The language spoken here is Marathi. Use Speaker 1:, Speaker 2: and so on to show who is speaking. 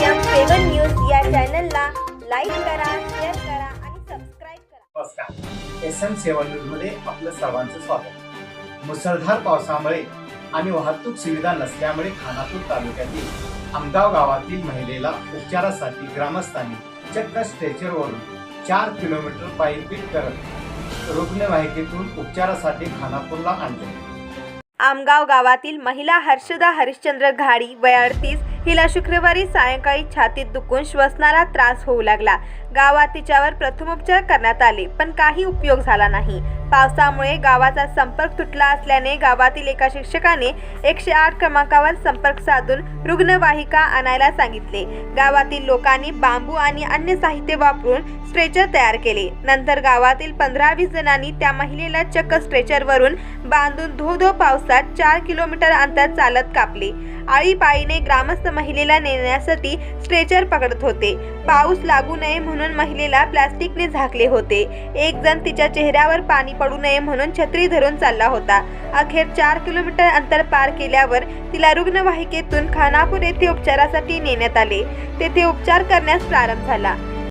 Speaker 1: चॅनलला लाईक करा शेअर करा आणि सबस्क्राईब करा.
Speaker 2: नमस्कार. एस एम सेवन न्यूजमध्ये आपलं सर्वांचं स्वागत. मुसळधार पावसामुळे आणि वाहतूक सुविधा नसल्यामुळे खानापूर तालुक्यातील आमगाव गावातील महिलेला उपचारासाठी ग्रामस्थांनी चक्क स्ट्रेचरवरून चार किलोमीटर पायी पीट करत रुग्णवाहिकेतून उपचारासाठी खानापूरला आणले.
Speaker 1: आमगाव गावातील महिला हर्षदा हरिश्चंद्र घाडी वय अडतीस. हिला शुक्रवारी सायंकाळी छातीत दुखून श्वसनाला त्रास होऊ लागला. गावात तिच्यावर प्रथमोपचार करण्यात आले पण काही उपयोग झाला नाही. पावसामुळे गावाचा संपर्क तुटला असल्याने गावातील एका शिक्षकाने एकशे आठ क्रमांकावर संपर्क साधून रुग्णवाहिका आणायला सांगितले. गावातील लोकांनी बांबू आणि अन्य साहित्य वापरून स्ट्रेचर तयार केले. नंतर गावातील पंधरा वीस जणांनी त्या महिलेला चक्क स्ट्रेचरवरून बांधून धो धो दिवसात चार किलोमीटर अंतर चालत कापले. आळीपाळीने ग्रामस्थ महिलेला नेण्यासाठी स्ट्रेचर पकडत होते. पाऊस लागू नये म्हणून महिलेला प्लास्टिकने झाकले होते. एक जण तिच्या चेहऱ्यावर पाणी पडू नये म्हणून छत्री धरून चालला होता. अखेर चार किलोमीटर अंतर पार केल्यावर तिला रुग्णवाहिकेतून खानापूर येथे उपचारासाठी नेण्यात आले. तेथे उपचार करण्यास प्रारंभ झाला.